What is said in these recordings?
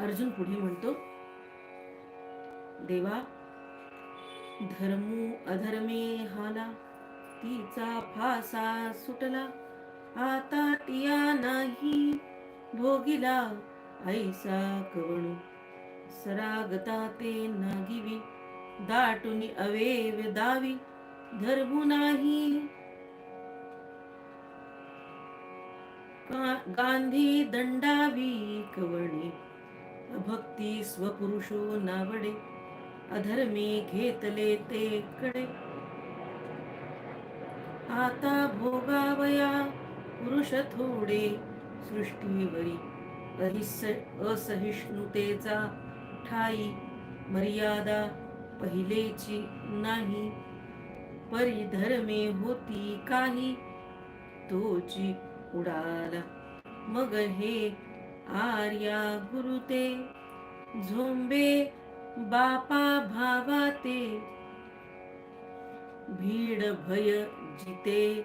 अर्जुन पुढे म्हणतो देवा धर्मू अधर्मे हाला तिचा फासा सुटला आता तिया नाही भोगिला ऐसा कवणू सरागता ते नागिवी दाटुनी अवेव दावी धर्मू नाही. गांधी दंडावी कवणे भक्ती स्वपुरुषो नावडे अधर्मी घेतले ते कडे. आता भोगावया पुरुष थोडे सृष्टीवरी असहिष्णुतेचा ठाई मर्यादा पहिलेची नाही. परिधर्मे होती काही तोची उडाला. मग हे आर्या गुरुते झोंबे बापा भावाते. भीड भय जिते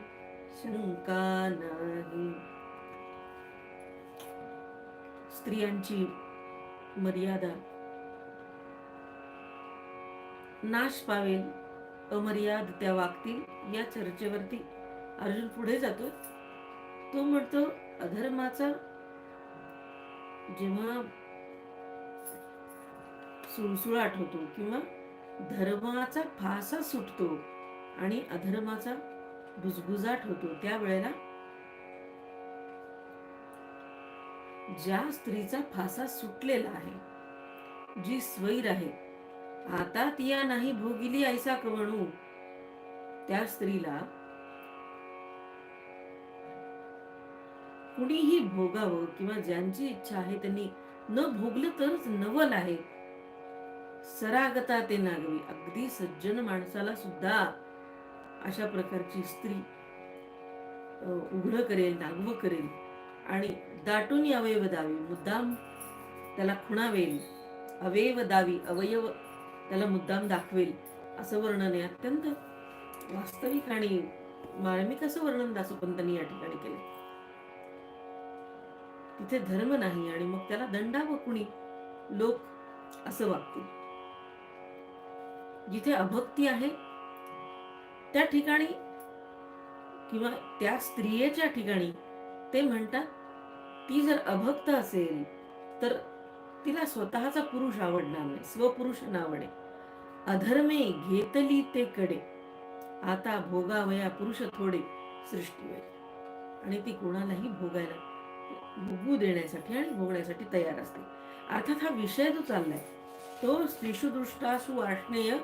शंका नाही. स्त्रियांची मर्यादा. नाश पावेल अमर्याद त्या वागतील या चर्चेवरती अर्जुन पुढे जातो तो म्हणतो अधर्माचा जेव्हा सुळसुळाट होतो किंवा धर्माचा फासा सुटतो आणि अधर्माचा भुजभुजाट होतो त्यावेळेला ज्या स्त्रीचा फासा सुटलेला आहे जी स्वैर आहे आता तिया नाही भोगिली ऐसा कवणू त्या स्त्रीला कुणीही भोगावं किंवा ज्यांची इच्छा आहे त्यांनी न भोगलं तरच नवल आहे. सरागता ते नागवी अगदी सज्जन माणसाला सुद्धा अशा प्रकारची स्त्री उघड करेल नागव करेल आणि दाटून अवयव दावी मुद्दाम त्याला खुणावेल अवयव दावी अवयव त्याला मुद्दाम दाखवेल असं वर्णन आहे. अत्यंत वास्तविक आणि मार्मिक असं वर्णन दासोपंतांनी या ठिकाणी केलं. तिथे धर्म नाही आणि मग त्याला दंडावं कुणी? लोक असं वागतील. जिथे अभक्ती आहे त्या ठिकाणी किंवा त्या स्त्रियेच्या ठिकाणी ते म्हणतात ती जर अभक्त असेल तर तिला स्वतःचा पुरुष आवडणार नाही स्वपुरुष नावडे अधर्मे घेतली ते कडे. आता भोगावया पुरुष थोडे सृष्टी आणि ती कोणालाही भोगायला भोगू देण्यासाठी आणि भोगण्यासाठी तयार असते. अर्थात हा विषय जो चाललाय तो स्त्रीशुदृष्टा सुवाष्णेय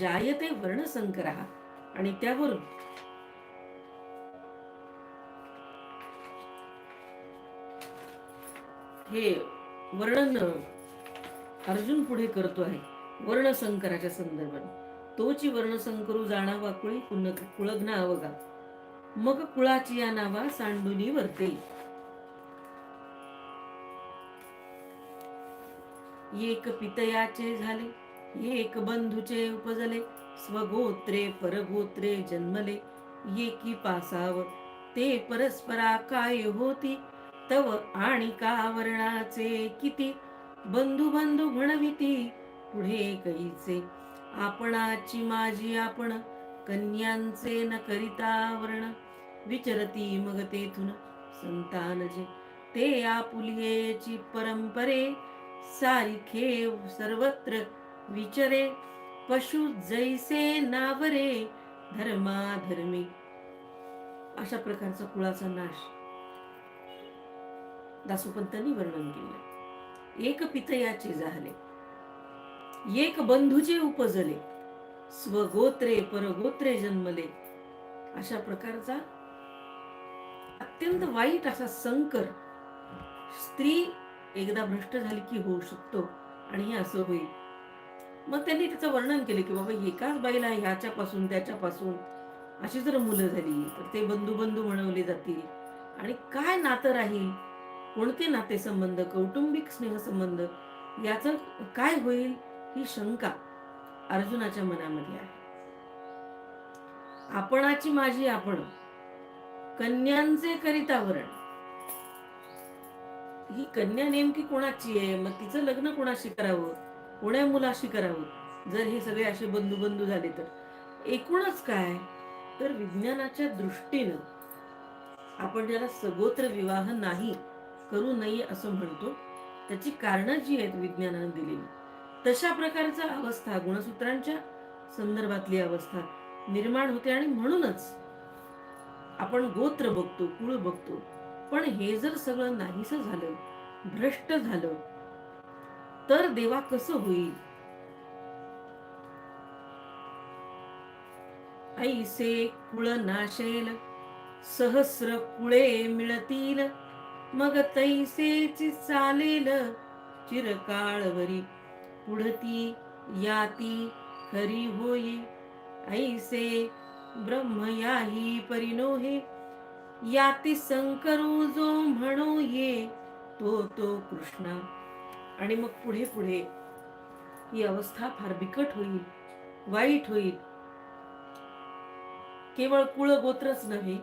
जायते वर्णसंकर आणि त्यावरून हे वर्णन अर्जुन पुढे करतो आहे वर्णसंकराच्या संदर्भात. तोची वर्णसंकरू जाणावा कुळी कुन अवगा मग कुळाची या नावा सांडुनी वरते. एक पितयाचे झाले एक बंधूचे उपजले स्वगोत्रे परगोत्रे जन्मले एकी पासाव ते परस्परा काय होती? तव आणि का वर्णाचे किती? बंधू बंधू म्हणविती पुढे कैचे आपणाची माझी आपण कन्यांचे न करिता वर्ण विचरती मग तेथून संतानजे ते आपुलियेची परंपरे सारिखे सर्वत्र विचरे पशु जैसे नावरे धर्माधर्मी. अशा प्रकारचा कुळाचा नाश दासोपंतांनी वर्णन केलं. एक पितयाचे झाले एक बंधूचे उपजले स्वगोत्रे परगोत्रे जन्मले. अशा प्रकारचा अत्यंत वाईट असा संकर स्त्री एकदा भ्रष्ट झाली की होऊ शकतो आणि हे असं होईल. मग त्यांनी त्याचं वर्णन केलं की बाबा एकाच बाईला ह्याच्यापासून त्याच्यापासून. अशी जर मुलं झाली तर ते बंधू बंधू म्हणवले जातील. आणि काय नातं राहील? कोणते नातेसंबंध कौटुंबिक स्नेहसंबंध याचं काय होईल? ही शंका अर्जुनाच्या मनामध्ये आहे. आपणाची माझी आपण कन्यांचे करिता वरण ही कन्या नेमकी कोणाची आहे? मग तिचं लग्न कोणाशी करावं? कोण्या मुलाशी करावं? जर हे सगळे असे बंधू बंधू झाले तर. एकूणच काय? तर विज्ञानाच्या दृष्टीनं आपण ज्याला सगोत्र विवाह नाही करू नये असं म्हणतो त्याची कारणं जी आहेत विज्ञानानं दिलेली. तशा प्रकारचा अवस्था गुणसूत्रांच्या संदर्भातली अवस्था निर्माण होते आणि म्हणूनच आपण गोत्र बघतो कुळ बघतो. पण हे जर सगळं नाहीस झालं भ्रष्ट झालं तर देवा कसं होईल? ऐसे कुळ नाशेल सहस्र कुळे मिळतील मग तैसेच चालेल चिरकाळवरी पुढती याती खरी होई. ऐसे ब्रह्म याही परिणोहे याती संकरो जो म्हणो ये तो तो कृष्णा. आणि मग पुढे पुढे ही अवस्था फार बिकट होईल वाईट होईल. केवळ कुळ गोत्रच नव्हे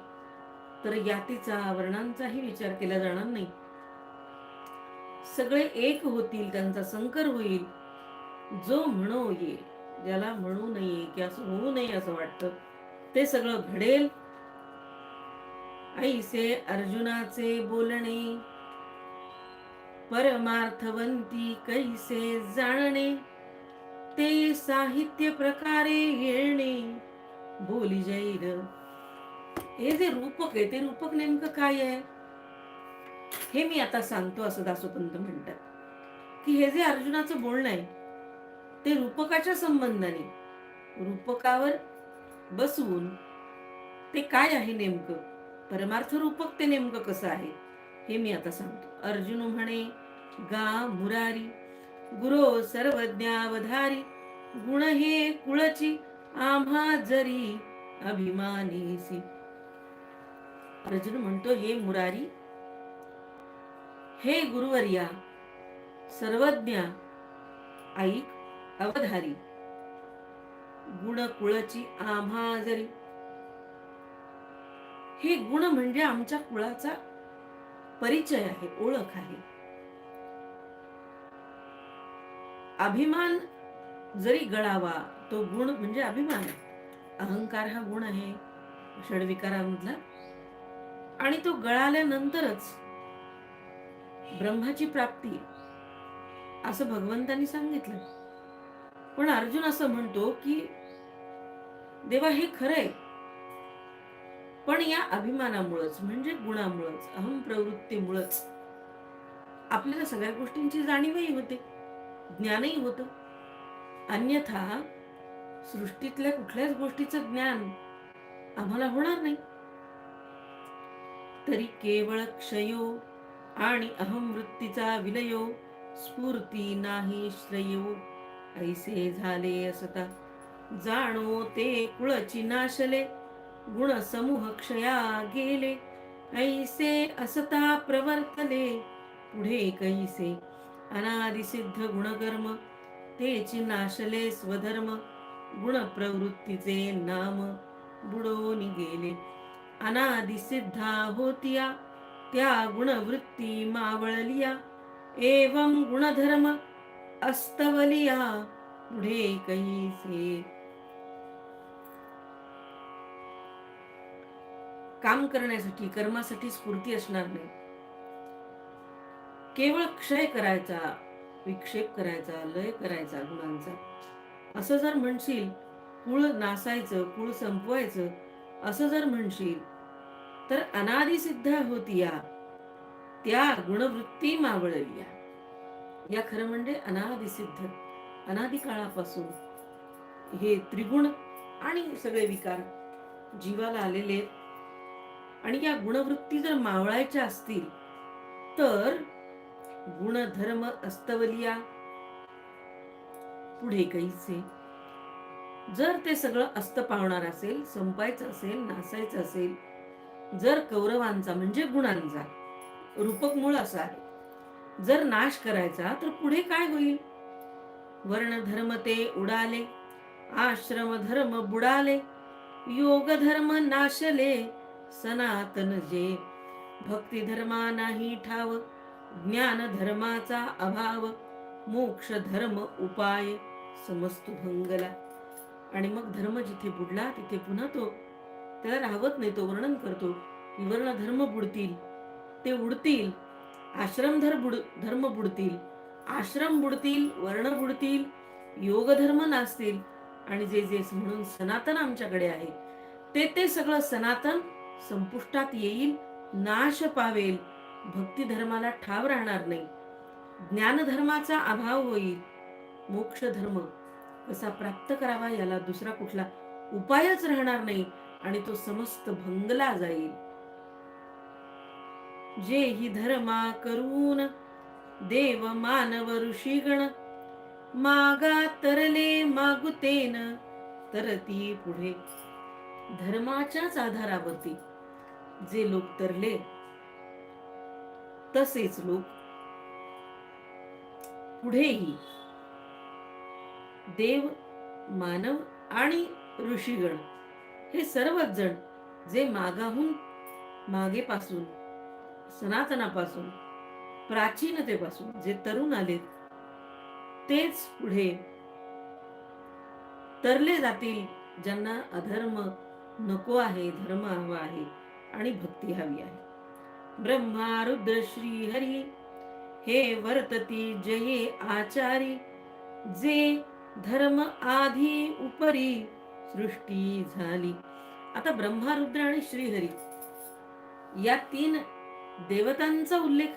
तर यातीचा वर्णांचाही विचार केला जाणार नाही. सगळे एक होतील त्यांचा संकर होईल. जो म्हणो ये ज्याला म्हणू नये की असं होऊ नये असं वाटतं ते सगळं घडेल. ऐसे अर्जुनाचे बोलणे. परमार्थवंती कैसे जाणणे ते साहित्य प्रकारे येणे. बोली जाईल हे जे रूपक आहे ते रूपक नेमकं काय आहे? हे मी आता सांगतो असं दासोपंत म्हणतात. की हे जे अर्जुनाचं बोलणं आहे ते रूपकाच्या संबंधाने रूपकावर बसवून ते काय आहे नेमकं? परमार्थ रूपक ते नेमकं कसं आहे हे मी आता सांगतो. अर्जुन म्हणे गा मुरारी गुरो सर्वज्ञावधारी गुण हे कुळची आम्हा जरी अभिमानीसी. अर्जुन म्हणतो हे मुरारी हे गुरुवर्या सर्वज्ञ ऐक अवधारी गुण कुळची आम्हा जरी हे गुण म्हणजे आमच्या कुळाचा परिचय आहे ओळख आहे. अभिमान जरी गळावा तो गुण म्हणजे अभिमान अहंकार हा गुण आहे षडविकारामधला. आणि तो गळाल्यानंतरच ब्रह्माची प्राप्ती असं भगवंतांनी सांगितलं. पण अर्जुन असं म्हणतो की देवा हे खरंय. पण या अभिमानामुळंच म्हणजे गुणामुळंच अहम प्रवृत्तीमुळंच आपल्याला सगळ्या गोष्टींची जाणीवही होते ज्ञानही होतं. अन्यथा सृष्टीतल्या कुठल्याच गोष्टीचं ज्ञान आम्हाला होणार नाही. तरी केवळ क्षयो आणि अहम वृत्तीचा विलयो स्फूर्ती नाही श्रेयो. ऐसे झाले असता जाणो ते कुळची नाशले. गुण समूह क्षया गेले. ऐसे असता प्रवर्तले पुढे कैसे? अनादिसिद्ध गुणकर्म तेची नाशले स्वधर्म गुण प्रवृत्तीचे नाम बुडोन गेले. अनादिसिद्धा होतिया त्या गुणवृत्ती मावळलिया. एवं गुणधर्म अस्तवलिया पुढे कैसे? काम करण्यासाठी कर्मासाठी स्फूर्ती असणार नाही. केवळ क्षय करायचा विक्षेप करायचा लय करायचा गुणांचा. असं जर म्हणशील कुळ नासायचं कुळ संपवायचं असं जर म्हणशील तर अनादिसिद्ध सिद्ध होतिया. त्या गुणवृत्ती मावळली या खरं म्हणजे अनादिसिद्ध अनादि काळापासून हे त्रिगुण आणि सगळे विकार जीवाला आलेले आहेत आणि या गुणवृत्ती जर मावळायच्या असतील तर गुणधर्म अस्तवलिया पुढे कैसे जर ते सगळं अस्त पावणार असेल संपायचं असेल नासायचं असेल जर कौरवांचा म्हणजे गुणांचा रूपक मूळ असा आहे जर नाश करायचा तर पुढे काय होईल? वर्ण धर्म ते उडाले आश्रम धर्म बुडाले योग धर्म नाशले सनातन जे. भक्ती धर्मा नाही ठाव ज्ञान धर्माचा अभाव मोक्ष धर्म उपाय समस्त भंगला. आणि मग धर्म जिथे बुडला तिथे पुन्हा तो त्याला राहवत नाही तो वर्णन करतो की वर्ण धर्म बुडतील ते उडतील आश्रम धर बुड धर्म बुडतील आश्रम बुडतील वर्ण बुडतील योग धर्म नासतील आणि जे जे म्हणून सनातन आमच्याकडे आहे ते ते सगळं सनातन संपुष्टात येईल नाश पावेल. भक्ती धर्माला ठाव राहणार नाही. ज्ञान धर्माचा अभाव होईल. मोक्ष धर्म कसा प्राप्त करावा याला दुसरा कुठला उपायच राहणार नाही आणि तो समस्त भंगला जाईल. जे ही धर्मा करून देव मानव ऋषीगण मागा तरले मागुतेन तरती पुढे धर्माच्याच आधारावरती. जे लोक तरले तसेच लोक पुढेही. देव मानव आणि ऋषीगण हे सर्वच जण जे मागाहून मागेपासून सनातनापासून प्राचीनतेपासून जे तरुण आले तेच पुढे तरले जातील ज्यांना अधर्म नको आहे धर्म हवा आहे आणि भक्ती हवी आहे. ब्रह्मा रुद्र श्री हरी हे वर्तती जये आचारी जे धर्म आधी उपरी सृष्टी झाली. आता ब्रह्मा रुद्र आणि श्रीहरी या तीन देवतांचा उल्लेख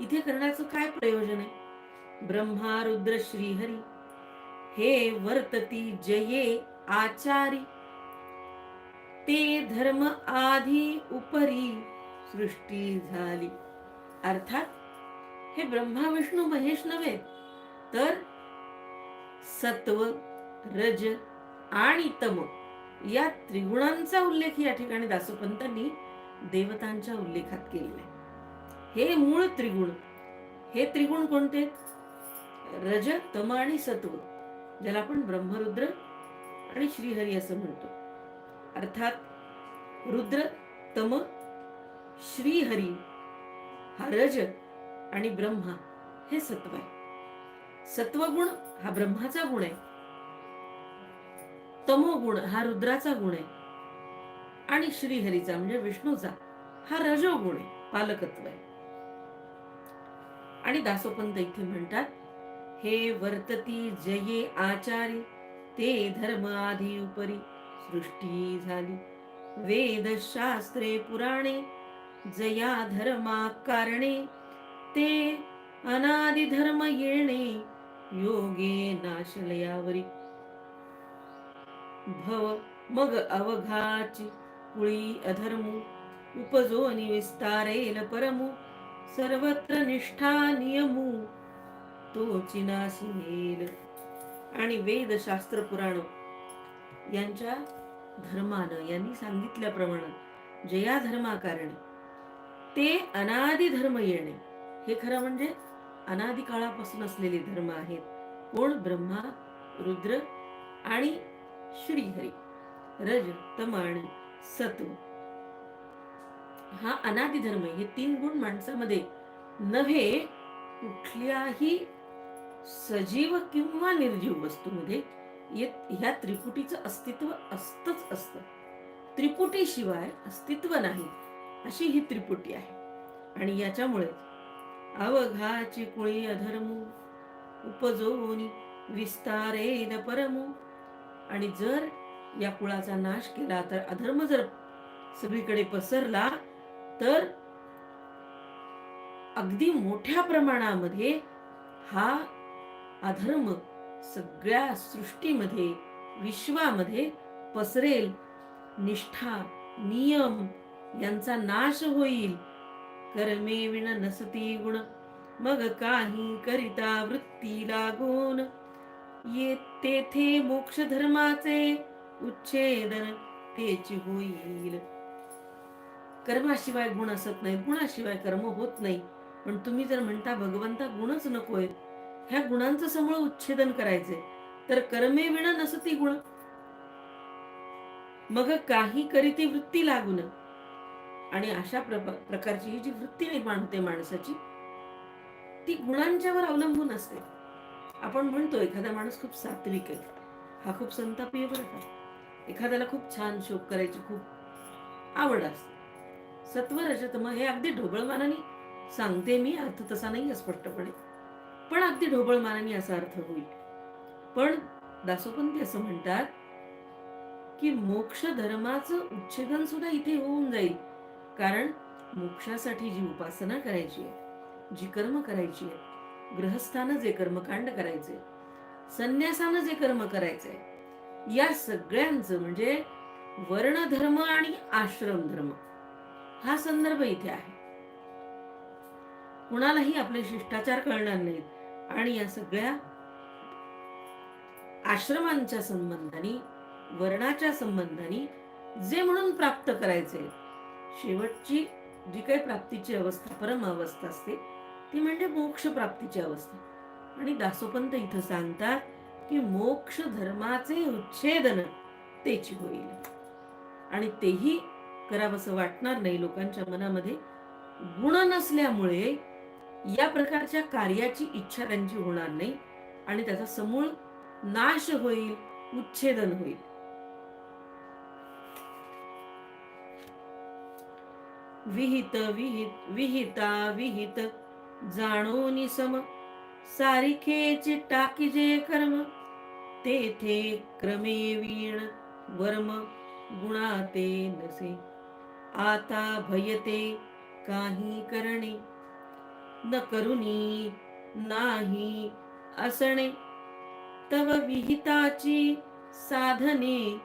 इथे करण्याचं काय प्रयोजन आहे? ब्रह्मा रुद्र श्रीहरी हे वर्तती जये आचारी ते धर्म आधी उपरी सृष्टी झाली. अर्थात हे ब्रह्मा विष्णू महेश नव्हे तर सत्व रज आणि तम या त्रिगुणांचा उल्लेख या ठिकाणी दासोपंतांनी देवतांच्या उल्लेखात केलेला आहे. हे मूळ त्रिगुण हे त्रिगुण कोणते? रज तम आणि सत्व ज्याला आपण ब्रह्मरुद्र आणि श्रीहरी असं म्हणतो. अर्थात रुद्र तम श्रीहरी हा रज आणि ब्रह्मा हे सत्व आहे. सत्वगुण हा ब्रह्माचा गुण आहे. तमोगुण हा रुद्राचा गुण आहे. आणि श्रीहरीचा म्हणजे विष्णूचा हा रजोगुण आहे पालकत्व आहे. आणि दासोपंत इथे म्हणतात हे वर्तती जये आचारी ते धर्म आधी उपरी सृष्टी झाली. वेद शास्त्रे पुराणे जया धर्मा कारणे ते अनादि धर्म येणे योगे नाशलयावरी भव मग अवघाची कुळी अधर्मू उपजोनी विस्तारेल परमू सर्वत्र निष्ठा नियमू तो चिनासिनेल आणि वेद शास्त्र पुराण यांच्या धर्मानं यांनी सांगितल्याप्रमाणे जया धर्माकारणे ते अनादि धर्म येणे. हे खरं म्हणजे अनादि काळापासून असलेले धर्म आहेत. कोण? ब्रह्मा रुद्र आणि श्रीहरी. रज तम आणि सत्व हा अनादि धर्म हे तीन गुण माणसामध्ये नव्हे कुठल्याही सजीव किंवा निर्जीव वस्तूमध्ये ह्या त्रिपुटीचं अस्तित्व असतच असत. त्रिपुटीशिवाय अस्तित्व नाही अशी ही त्रिपुटी आहे. आणि याच्यामुळे अवघाची कुळी अधर्मू उपजोनी विस्तारे परमू. आणि जर या कुळाचा नाश केला तर अधर्म जर सगळीकडे पसरला तर अगदी मोठ्या प्रमाणामध्ये हा अधर्म सगळ्या सृष्टीमध्ये विश्वामध्ये पसरेल निष्ठा नियम यांचा नाश होईल. कर्मे विण नसती गुण मग काही करिता वृत्ती लागून. ये तेथे मोक्ष धर्माचे उच्छेदन तेच होईल. कर्माशिवाय गुण असत नाही गुणाशिवाय कर्म होत नाही. पण तुम्ही जर म्हणता भगवंता गुणच नकोय ह्या गुणांचं समूळ उच्छेदन करायचंय. तर कर्मे विण नसती गुण. मग काही करीती वृत्ती लागून. आणि अशा प्रकारची ही जी वृत्ती निर्माण होते माणसाची ती गुणांच्यावर अवलंबून असते. आपण म्हणतो एखादा माणूस खूप सात्विक आहे. हा खूप संतापीय बरं का. एखाद्याला खूप छान शोक करायची खूप आवड असते. सत्व रजतम हे अगदी ढोबळमानाने सांगते मी अर्थ तसा नाही स्पष्टपणे. पण अगदी ढोबळमानाने असा अर्थ होईल. पण दासोपंती असं म्हणतात की मोक्ष धर्माचं उच्छेदन सुद्धा इथे होऊन जाईल. कारण मोक्षासाठी जी उपासना करायची आहे जी कर्म करायची आहे ग्रहस्थानं जे कर्मकांड करायचे संन्यासानं जे कर्म करायचंय या सगळ्यांचं म्हणजे वर्णधर्म आणि आश्रम धर्म हा संदर्भ इथे आहे. कुणालाही आपले शिष्टाचार कळणार नाहीत. आणि या सगळ्या आश्रमांच्या संबंधाने वर्णाच्या संबंधाने जे म्हणून प्राप्त करायचे शेवटची जी काही प्राप्तीची अवस्था परम अवस्था असते ती म्हणजे मोक्ष प्राप्तीची अवस्था. आणि दासोपंत इथं सांगतात की मोक्ष धर्माचे उच्छेदन तेची होईल. आणि तेही करावंसं वाटणार नाही लोकांच्या मनामध्ये. गुण नसल्यामुळे या प्रकारच्या कार्याची इच्छा त्यांची होणार नाही आणि त्याचा समूळ नाश होईल उच्छेदन होईल. विहित विहित विहिता विहित जाणोनी सम सारिखेचे टाकीजे कर्म तेथे क्रमे वीण वर्म गुणाते नसे. आता भयते काही करणे न करुणी नाही असणे. तव विहिताची साधने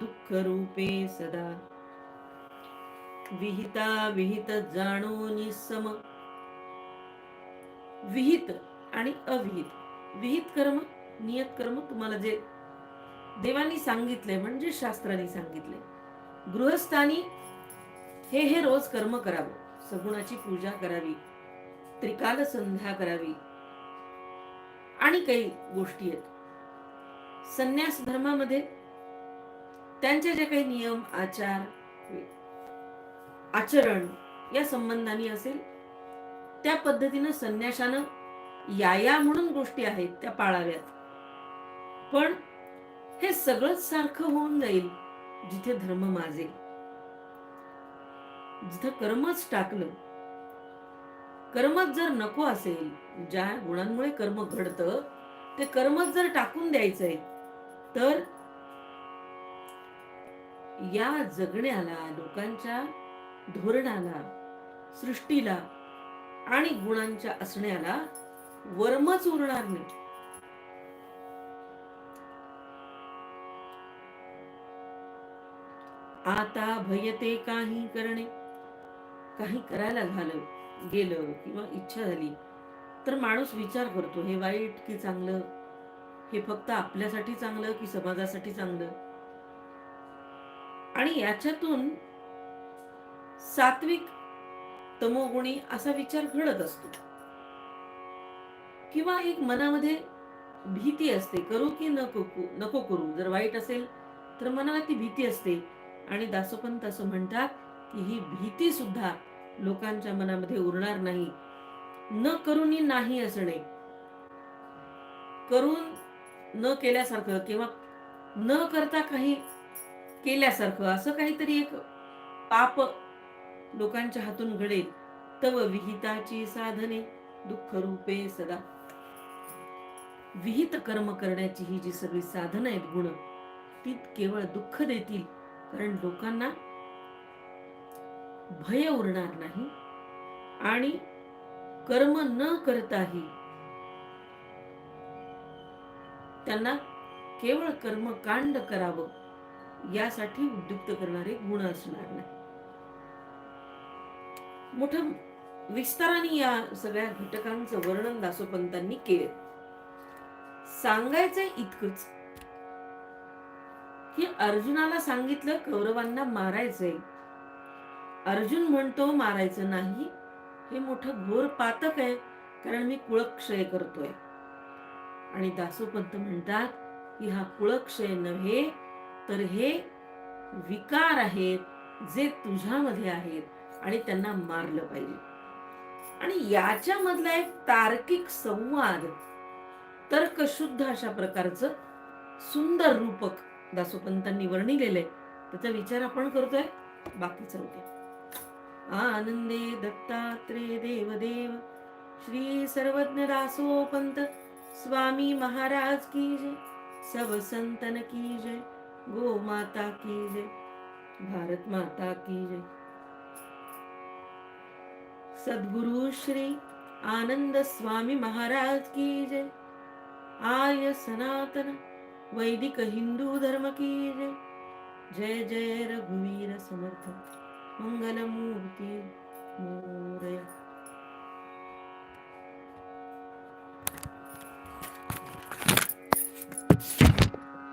दुःख रूपे सदा. विहिता विहित जाणून सम विहित आणि अविहित. विहित कर्म नियत कर्म तुम्हाला जे देवानी सांगितले म्हणजे शास्त्राने सांगितले. गृहस्थानी हे हे रोज कर्म करावं. सगुणाची पूजा करावी. त्रिकाल संध्या करावी. आणि काही गोष्टी आहेत. संन्यास धर्मामध्ये त्यांचे जे काही नियम आचार आचरण या संबंधाने असेल त्या पद्धतीनं संन्याशानं या या म्हणून गोष्टी आहेत त्या पाळाव्यात. पण हे सगळंच सारखं होऊन जाईल जिथे धर्म माजेल. जिथं कर्मच टाकलं कर्मच जर नको असेल ज्या गुणांमुळे कर्म घडतं ते कर्मच जर टाकून द्यायचंय तर या जगण्याला लोकांच्या धोरणाला सृष्टीला आणि गुणांच्या असण्याला वर्मच उरणार नाही. आता भयते काही करणे. काही करायला झालं गेलं किंवा इच्छा झाली तर माणूस विचार करतो हे वाईट की चांगलं? हे फक्त आपल्यासाठी चांगलं की समाजासाठी चांगलं? आणि याच्यातून सात्विक तमोगुणी असा विचार घडत असतो. किंवा एक मनामध्ये भीती असते करू की नको नको करू? जर वाईट असेल तर मनाला ती भीती असते. आणि दासोपंत असं म्हणतात की ही भीती सुद्धा लोकांच्या मनामध्ये उरणार नाही. न करूनही नाही असणे. करून न केल्यासारखं किंवा न करता काही केल्यासारखं असं काहीतरी एक पाप लोकांच्या हातून घडेल. तव विहिताची साधने दुःख रूपे सदा. विहित कर्म करण्याची ही जी सगळी साधनं आहेत गुण ती केवळ दुःख देतील. कारण लोकांना भय उरणार नाही आणि कर्म न करताही त्यांना केवळ कर्मकांड करावं यासाठी उद्युक्त करणारे गुण असणार नाही. मोठं विस्ताराने या सगळ्या घटकांचं वर्णन दासोपंतांनी केले. सांगायचंय इतकंच की अर्जुनाला सांगितलं कौरवांना मारायचंय. अर्जुन म्हणतो मारायचं नाही. हे मोठं घोर पातक आहे कारण मी कुळक्षय करतोय. आणि दासोपंत म्हणतात की हा कुळक्षय नव्हे तर हे विकार आहेत जे तुझ्यामध्ये आहेत. आणि त्यांना मारलं पाहिजे. आणि याच्यामधला एक तार्किक संवाद तर्कशुद्ध अशा प्रकारचं सुंदर रूपक दासोपंतांनी वर्णिलेलं आहे. त्याचा विचार आपण करतोय. बाकीचं होते आनंदे दत्तात्रे देवदेव श्री सर्वज्ञ दासोपंत स्वामी महाराज की जय सब संतन की जय गो माता की जय भारत माता की जय। सद्गुरु श्री आनंद स्वामी महाराज की जय आर्य सनातन वैदिक हिंदू धर्म की जय जय जय रघुवीर समर्थ। മംഗലമൂർത്തി മൂറെ.